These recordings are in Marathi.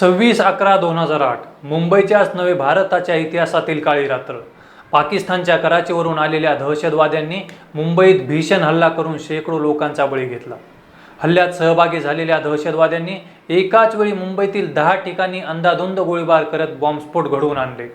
सव्वीस अकरा दोन हजार आठ. मुंबईच्याच नव्हे भारताच्या इतिहासातील काळी रात्र. पाकिस्तानच्या कराचीवरून आलेल्या दहशतवाद्यांनी मुंबईत भीषण हल्ला करून शेकडो लोकांचा बळी घेतला. हल्ल्यात सहभागी झालेल्या दहशतवाद्यांनी एकाच वेळी मुंबईतील दहा ठिकाणी अंदाधुंद गोळीबार करत बॉम्बस्फोट घडवून आणले.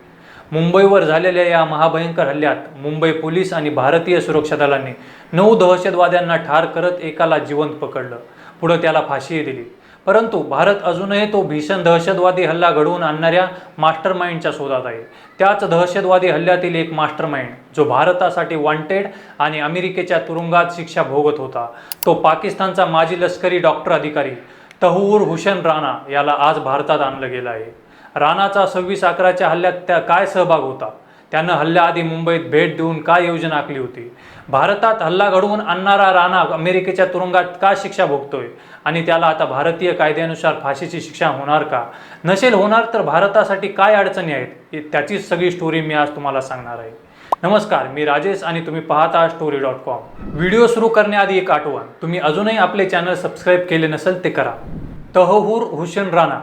मुंबईवर झालेल्या या महाभयंकर हल्ल्यात मुंबई पोलीस आणि भारतीय सुरक्षा दलांनी नऊ दहशतवाद्यांना ठार करत एकाला जिवंत पकडलं. पुढं त्याला फाशीही दिली. परंतु भारत अजूनही तो भीषण दहशतवादी हल्ला घडवून आणणाऱ्या मास्टरमाइंडच्या शोधात आहे. त्याच दहशतवादी हल्ल्यातील एक मास्टरमाइंड जो भारतासाठी वॉन्टेड आणि अमेरिकेच्या तुरुंगात शिक्षा भोगत होता तो पाकिस्तानचा माजी लष्करी डॉक्टर अधिकारी तहूर हुसेन राणा याला आज भारतात आणलं गेलं आहे. राणाचा सव्वीस अकराच्या हल्ल्यात त्या काय सहभाग होता? त्यानं हल्ल्याआधी मुंबईत भेट देऊन काय योजना आखली होती? भारतात हल्ला घडवून आणणारा राणा अमेरिकेच्या तुरुंगात का शिक्षा भोगतोय? आणि त्याला आता भारतीय कायद्यानुसार फाशीची शिक्षा होणार का? नसेल होणार तर भारतासाठी काय अडचणी आहेत? त्याचीच सगळी स्टोरी मी आज तुम्हाला सांगणार आहे. नमस्कार मी राजेश आणि तुम्ही पाहता स्टोरी डॉट कॉम व्हिडिओ सुरू करण्याआधी एक आठवण. तुम्ही अजूनही आपले चॅनल सबस्क्राईब केले नसेल ते करा. तहहूर हुसेन राणा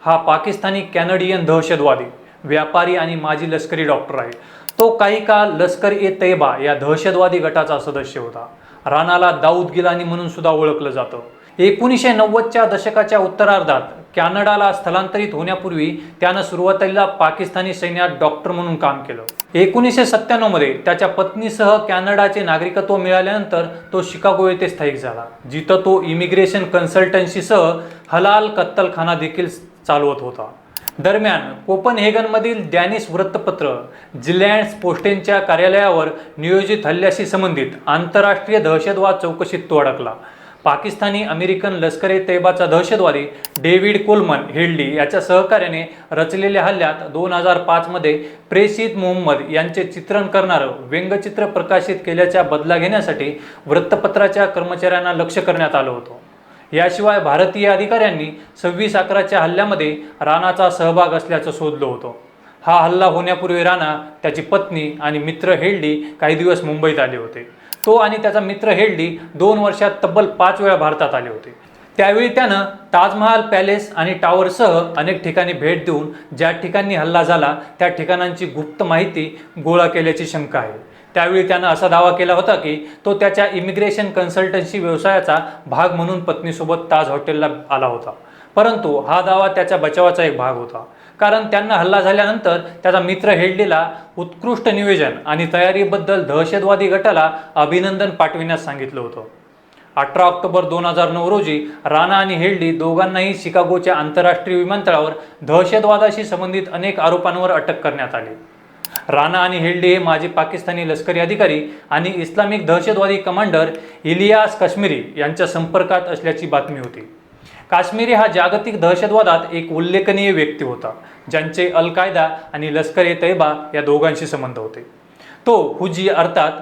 हा पाकिस्तानी कॅनडियन दहशतवादी. व्यापारी आणि माजी लष्करी डॉक्टर आहे तो काही काळ लष्कर ए तैबा या दहशतवादी गटाचा सदस्य होता. राणाला दाऊद गिलानी म्हणून सुद्धा ओळखलं जातं. एकोणीसशे नव्वदच्या दशकाच्या उत्तरार्धात कॅनडाला स्थलांतरित होण्यापूर्वी त्यानं सुरुवातीला पाकिस्तानी सैन्यात डॉक्टर म्हणून काम केलं. एकोणीसशे सत्त्याण्णवमध्ये त्याच्या पत्नीसह कॅनडाचे नागरिकत्व मिळाल्यानंतर तो शिकागो येथे स्थायिक झाला जिथं तो इमिग्रेशन कन्सल्टन्सीसह हलाल कत्तलखाना देखील चालवत होता. दरम्यान कोपनहेगनमधील डॅनिश वृत्तपत्र जिलँड्स पोस्टेनच्या कार्यालयावर नियोजित हल्ल्याशी संबंधित आंतरराष्ट्रीय दहशतवाद चौकशीत तो अडकला पाकिस्तानी अमेरिकन लष्करे तैबाचा दहशतवादी डेव्हिड कोलमन हेडली याच्या सहकार्याने रचलेल्या हल्ल्यात दोन हजार पाचमध्ये प्रेसित मोहम्मद यांचे चित्रण करणारं व्यंगचित्र प्रकाशित केल्याच्या बदला घेण्यासाठी वृत्तपत्राच्या कर्मचाऱ्यांना लक्ष करण्यात आलं होतं. याशिवाय भारतीय अधिकाऱ्यांनी सव्वीस अकराच्या हल्ल्यामध्ये राणाचा सहभाग असल्याचं शोधलं होतं. हा हल्ला होण्यापूर्वी राणा त्याची पत्नी आणि मित्र हेडली काही दिवस मुंबईत आले होते. तो आणि त्याचा मित्र हेडली दोन वर्षात तब्बल पाच वेळा भारतात आले होते. त्यावेळी त्यानं ताजमहाल पॅलेस आणि टॉवरसह अनेक ठिकाणी भेट देऊन ज्या ठिकाणी हल्ला झाला त्या ठिकाणांची गुप्त माहिती गोळा केल्याची शंका आहे. त्यावेळी त्यानं असा दावा केला होता की तो त्याच्या इमिग्रेशन कन्सल्टन्सी व्यवसायाचा भाग म्हणून पत्नीसोबत ताज हॉटेलला आला होता. परंतु हा दावा त्याच्या बचावाचा एक भाग होता. कारण त्यांना हल्ला झाल्यानंतर त्याचा मित्र हेडलीला उत्कृष्ट नियोजन आणि तयारीबद्दल दहशतवादी गटाला अभिनंदन पाठविण्यास सांगितलं होतं. अठरा ऑक्टोबर दोन हजार नऊ रोजी राणा आणि हेडली दोघांनाही शिकागोच्या आंतरराष्ट्रीय विमानतळावर दहशतवादाशी संबंधित अनेक आरोपांवर अटक करण्यात आली. राणा आणि हेल्डे हे माजी पाकिस्तानी लष्करी अधिकारी आणि इस्लामिक दहशतवादी कमांडर इलियास काश्मीरी यांच्या संपर्कात असल्याची बातमी होती. काश्मीरी हा जागतिक दहशतवादात एक उल्लेखनीय व्यक्ती होता ज्यांचे अल कायदा आणि लष्कर ए तैबा या दोघांशी संबंध होते. तो हुजी अर्थात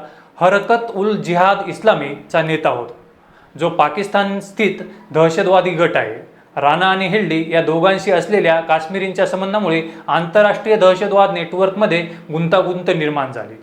हरकत उल जिहाद इस्लामीचा नेता होता जो पाकिस्तान स्थित दहशतवादी गट आहे. राणा आणि हेल्डी या दोघांशी असलेल्या काश्मीरींच्या संबंधामुळे आंतरराष्ट्रीय दहशतवाद नेटवर्कमध्ये गुंतागुंत निर्माण झाली.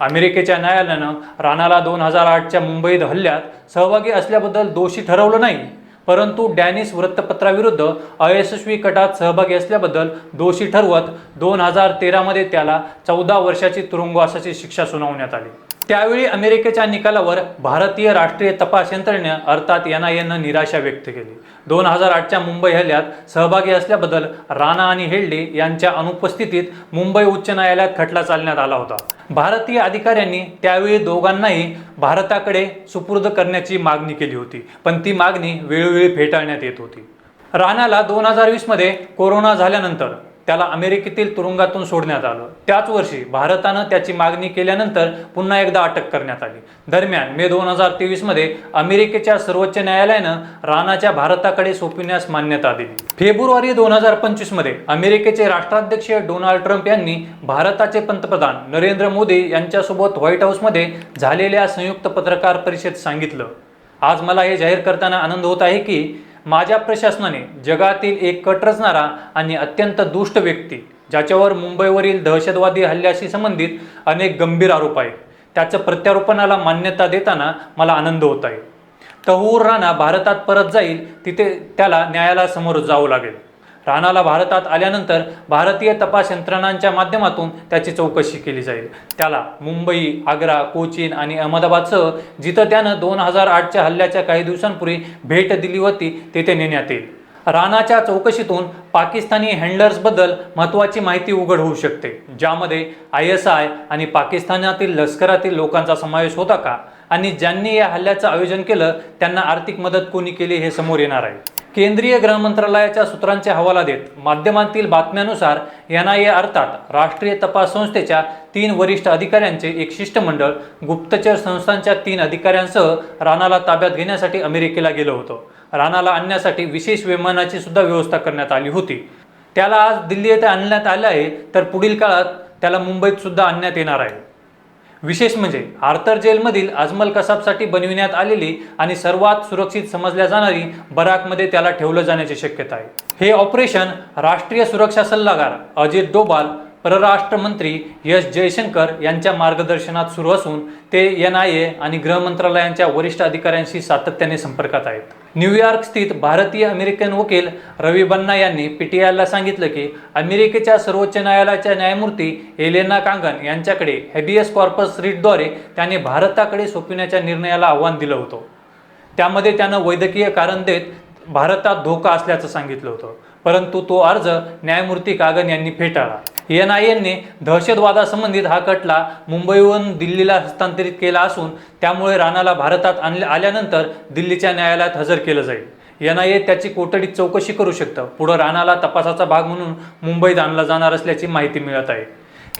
अमेरिकेच्या न्यायालयानं राणाला दोन हजार आठच्या मुंबईत हल्ल्यात सहभागी असल्याबद्दल दोषी ठरवलं नाही परंतु डॅनिश वृत्तपत्राविरुद्ध अयशस्वी कटात सहभागी असल्याबद्दल दोषी ठरवत दोन हजार तेरामध्ये त्याला चौदा वर्षाची तुरुंगवासाची शिक्षा सुनावण्यात आली. त्यावेळी अमेरिकेच्या निकालावर भारतीय राष्ट्रीय तपास यंत्रणेनं अर्थात एन आय एनं निराशा व्यक्त केली. दोन हजार आठच्या मुंबई हल्ल्यात सहभागी असल्याबद्दल राणा आणि हेडले यांच्या अनुपस्थितीत मुंबई उच्च न्यायालयात खटला चालण्यात आला होता. भारतीय अधिकाऱ्यांनी त्यावेळी दोघांनाही भारताकडे सुपूर्द करण्याची मागणी केली होती पण ती मागणी वेळोवेळी फेटाळण्यात येत होती. राणाला दोन हजार वीसमध्ये कोरोना झाल्यानंतर त्याला अमेरिकेतील तुरुंगातून सोडण्यात आलं. त्याच वर्षी भारतानं त्याची मागणी केल्यानंतर पुन्हा एकदा अटक करण्यात आली. दरम्यान मे दोन हजार तेवीसमध्ये अमेरिकेच्या सर्वोच्च न्यायालयानं राणाच्या भारताकडे सोपविण्यास मान्यता दिली. फेब्रुवारी दोन हजार पंचवीसमध्ये अमेरिकेचे राष्ट्राध्यक्ष डोनाल्ड ट्रम्प यांनी भारताचे पंतप्रधान नरेंद्र मोदी यांच्यासोबत व्हाईट हाऊसमध्ये झालेल्या संयुक्त पत्रकार परिषदेत सांगितलं. आज मला हे जाहीर करताना आनंद होत आहे की माझ्या प्रशासनाने जगातील एक कट रचणारा आणि अत्यंत दुष्ट व्यक्ती ज्याच्यावर मुंबईवरील दहशतवादी हल्ल्याशी संबंधित अनेक गंभीर आरोप आहेत त्याचं प्रत्यारोपणाला मान्यता देताना मला आनंद होत आहे. तहूर राणा भारतात परत जाईल तिथे त्याला न्यायालयासमोर जावं लागेल. राणाला भारतात आल्यानंतर भारतीय तपास यंत्रणांच्या माध्यमातून त्याची चौकशी केली जाईल. त्याला मुंबई आग्रा कोचीन आणि अहमदाबादसह जिथं त्यानं दोन हजार आठच्या हल्ल्याच्या काही दिवसांपूर्वी भेट दिली होती तेथे नेण्यात येईल. राणाच्या चौकशीतून पाकिस्तानी हँडलर्सबद्दल महत्त्वाची माहिती उघड होऊ शकते. ज्यामध्ये आय एस आय आणि पाकिस्तानातील लष्करातील लोकांचा समावेश होता का? आणि ज्यांनी या हल्ल्याचं आयोजन केलं त्यांना आर्थिक मदत कोणी केली हे समोर येणार आहे. केंद्रीय गृहमंत्रालयाच्या सूत्रांचे हवाला देत माध्यमांतील बातम्यानुसार एन आय ए अर्थात राष्ट्रीय तपास संस्थेच्या तीन वरिष्ठ अधिकाऱ्यांचे एक शिष्टमंडळ गुप्तचर संस्थांच्या तीन अधिकाऱ्यांसह राणाला ताब्यात घेण्यासाठी अमेरिकेला गेलं होतं. राणाला आणण्यासाठी विशेष विमानाची सुद्धा व्यवस्था करण्यात आली होती. त्याला आज दिल्ली येथे आणण्यात आलं आहे तर पुढील काळात त्याला मुंबईत सुद्धा आणण्यात येणार आहे. विशेष म्हणजे आर्थर जेलमधील अजमल कसाबसाठी बनविण्यात आलेली आणि सर्वात सुरक्षित समजल्या जाणारी बराकमध्ये त्याला ठेवलं जाण्याची शक्यता आहे. हे ऑपरेशन राष्ट्रीय सुरक्षा सल्लागार अजित डोबाल परराष्ट्र मंत्री जयशंकर यांच्या मार्गदर्शनात सुरू असून ते एन आय ए आणि गृह मंत्रालयांच्या वरिष्ठ अधिकाऱ्यांशी सातत्याने संपर्कात आहेत. न्यूयॉर्क स्थित भारतीय अमेरिकन वकील रवी बन्ना यांनी पीटीआयला सांगितलं की अमेरिकेच्या सर्वोच्च न्यायालयाच्या न्यायमूर्ती एलेना कांगन यांच्याकडे हेबियस कॉर्पस रिटद्वारे त्याने भारताकडे सोपविण्याच्या निर्णयाला आव्हान दिलं होतं. त्यामध्ये त्यानं वैद्यकीय कारण देत भारतात धोका असल्याचं सांगितलं होतं. परंतु तो अर्ज न्यायमूर्ती कागन यांनी फेटाळला. एन आय एनने दहशतवादासंबंधित हा खटला मुंबईहून दिल्लीला हस्तांतरित केला असून त्यामुळे राणाला भारतात आणले आल्यानंतर दिल्लीच्या न्यायालयात हजर केलं जाईल. एन आय ए त्याची कोठडीत चौकशी करू शकतं. पुढं राणाला तपासाचा भाग म्हणून मुंबईत आणला जाणार असल्याची माहिती मिळत आहे.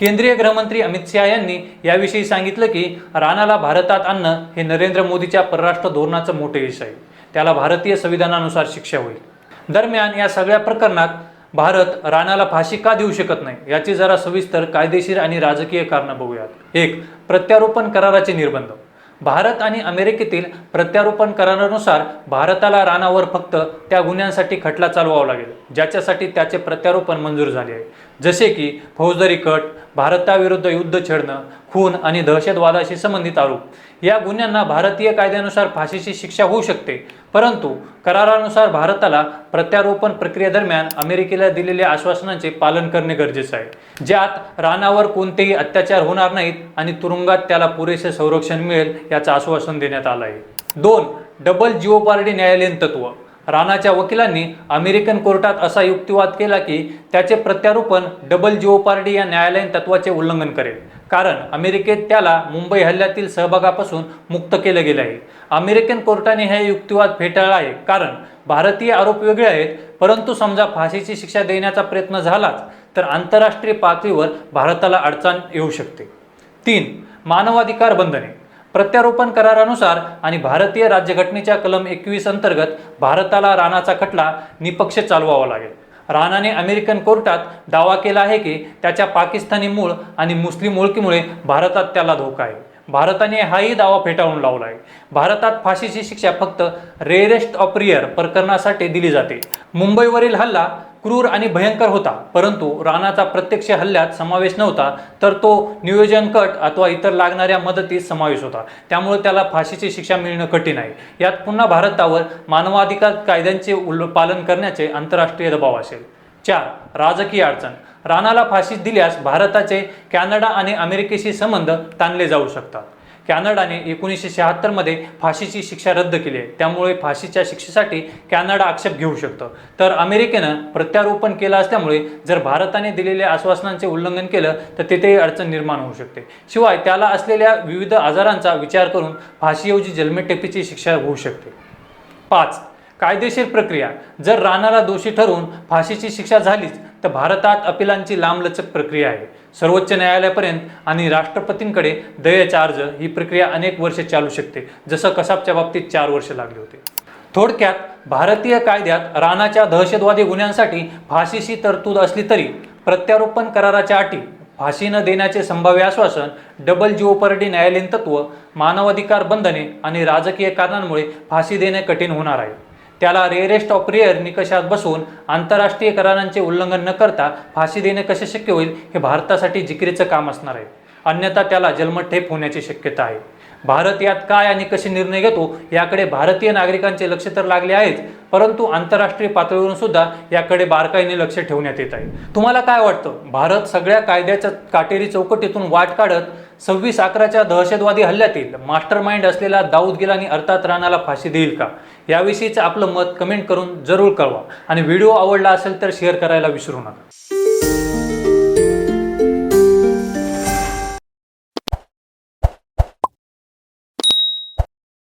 केंद्रीय गृहमंत्री अमित शहा यांनी याविषयी सांगितलं की राणाला भारतात आणणं हे नरेंद्र मोदीच्या परराष्ट्र धोरणाचं मोठं यश आहे. त्याला भारतीय संविधानानुसार शिक्षा होईल. दरम्यान या सगळ्या प्रकरणात भारत राणाला फाशी का देऊ शकत नाही याची जरा सविस्तर कायदेशीर आणि राजकीय कारणं बघूयात. एक प्रत्यारोपण कराराचे निर्बंध. भारत आणि अमेरिकेतील प्रत्यारोपण करारानुसार भारताला राणावर फक्त त्या गुन्ह्यांसाठी खटला चालवावा लागेल ज्याच्यासाठी त्याचे प्रत्यारोपण मंजूर झाले आहे. जसे की फौजदारी कट भारताविरुद्ध युद्ध छेडणं खून आणि दहशतवादाशी संबंधित आरोप. या गुन्ह्यांना भारतीय कायद्यानुसार फाशीची शिक्षा होऊ शकते परंतु करारानुसार भारताला प्रत्यारोपण प्रक्रियेदरम्यान अमेरिकेला दिलेल्या आश्वासनांचे पालन करणे गरजेचं आहे. ज्यात रानावर कोणतेही अत्याचार होणार नाहीत आणि तुरुंगात त्याला पुरेसे संरक्षण मिळेल याचं आश्वासन देण्यात आलं आहे. दोन डबल जिओपार्डी न्यायालयीन तत्व. राणाच्या वकिलांनी अमेरिकन कोर्टात असा युक्तिवाद केला की त्याचे प्रत्यारोपण डबल जिओपार्डी या न्यायालयीन तत्वाचे उल्लंघन करेल. कारण अमेरिकेत त्याला मुंबई हल्ल्यातील सहभागापासून मुक्त केलं गेलं आहे. अमेरिकन कोर्टाने हे युक्तिवाद फेटाळला आहे. कारण भारतीय आरोप वेगळे आहेत. परंतु समजा फाशीची शिक्षा देण्याचा प्रयत्न झालाच तर आंतरराष्ट्रीय पातळीवर भारताला अडचण येऊ शकते. तीन मानवाधिकार बंधने. प्रत्यारोपण करारानुसार आणि भारतीय राज्यघटनेच्या कलम एकवीस अंतर्गत भारताला राणाचा खटला निपक्ष चालवावा लागेल. राणाने अमेरिकन कोर्टात दावा केला आहे की त्याच्या पाकिस्तानी मूळ आणि मुस्लिम ओळखीमुळे भारतात त्याला धोका आहे. भारताने हाही दावा फेटाळून लावला आहे. भारतात फाशीची शिक्षा फक्त रेरेस्ट ऑपरियर प्रकरणासाठी दिली जाते. मुंबईवरील हल्ला क्रूर आणि भयंकर होता. परंतु राणाचा प्रत्यक्ष हल्ल्यात समावेश नव्हता तर तो नियोजन कट अथवा इतर लागणाऱ्या मदतीत समावेश होता. त्यामुळे त्याला फाशीची शिक्षा मिळणं कठीण आहे. यात पुन्हा भारतावर मानवाधिकार कायद्यांचे उल पालन करण्याचे आंतरराष्ट्रीय दबाव असेल. चार राजकीय अडचण. राणाला फाशी दिल्यास भारताचे कॅनडा आणि अमेरिकेशी संबंध ताणले जाऊ शकतात. कॅनडाने एकोणीसशे शहात्तरमध्ये फाशीची शिक्षा रद्द केली आहे. त्यामुळे फाशीच्या शिक्षेसाठी कॅनडा आक्षेप घेऊ शकतं. तर अमेरिकेनं प्रत्यारोपण केलं असल्यामुळे जर भारताने दिलेल्या आश्वासनांचे उल्लंघन केलं तर तेथेही अडचण निर्माण होऊ शकते. शिवाय त्याला असलेल्या विविध आजारांचा विचार करून फाशीऐवजी जन्मठेपीची शिक्षा होऊ शकते. पाच कायदेशीर प्रक्रिया. जर राणाला दोषी ठरवून फाशीची शिक्षा झालीच तर भारतात अपिलांची लांबलचक प्रक्रिया आहे. सर्वोच्च न्यायालयापर्यंत आणि राष्ट्रपतींकडे दयेचा अर्ज ही प्रक्रिया अनेक वर्षे चालू शकते जसं कसाबच्या बाबतीत चार वर्ष लागले होते. थोडक्यात भारतीय कायद्यात राणाच्या दहशतवादी गुन्ह्यांसाठी फाशीची तरतूद असली तरी प्रत्यारोपण कराराच्या अटी फाशी न देण्याचे संभाव्य आश्वासन डबल जिओपर्डी न्यायालयीन तत्व मानवाधिकार बंधने आणि राजकीय कारणांमुळे फाशी देणे कठीण होणार आहे. त्याला रेरेस्ट ऑफ रेअर निकषात बसवून आंतरराष्ट्रीय करारांचे उल्लंघन न करता फाशी देणे कसे शक्य होईल हे भारतासाठी जिकिरीचं काम असणार आहे. अन्यथा त्याला जन्मठेप होण्याची शक्यता आहे. भारत यात काय आणि कसे निर्णय घेतो याकडे भारतीय नागरिकांचे लक्ष तर लागले आहेच परंतु आंतरराष्ट्रीय पातळीवरून सुद्धा याकडे बारकाईने लक्ष ठेवण्यात येत आहे. तुम्हाला काय वाटतं? भारत सगळ्या कायद्याच्या काटेरी चौकटीतून वाट काढत सव्वीस अकराच्या दहशतवादी हल्ल्यातील मास्टर माइंड असलेला दाऊद गिलानी अर्थात राणाला फाशी देईल का? याविषयीचं आपलं मत कमेंट करून जरूर कळवा. आणि व्हिडिओ आवडला असेल तर शेअर करायला विसरू नका.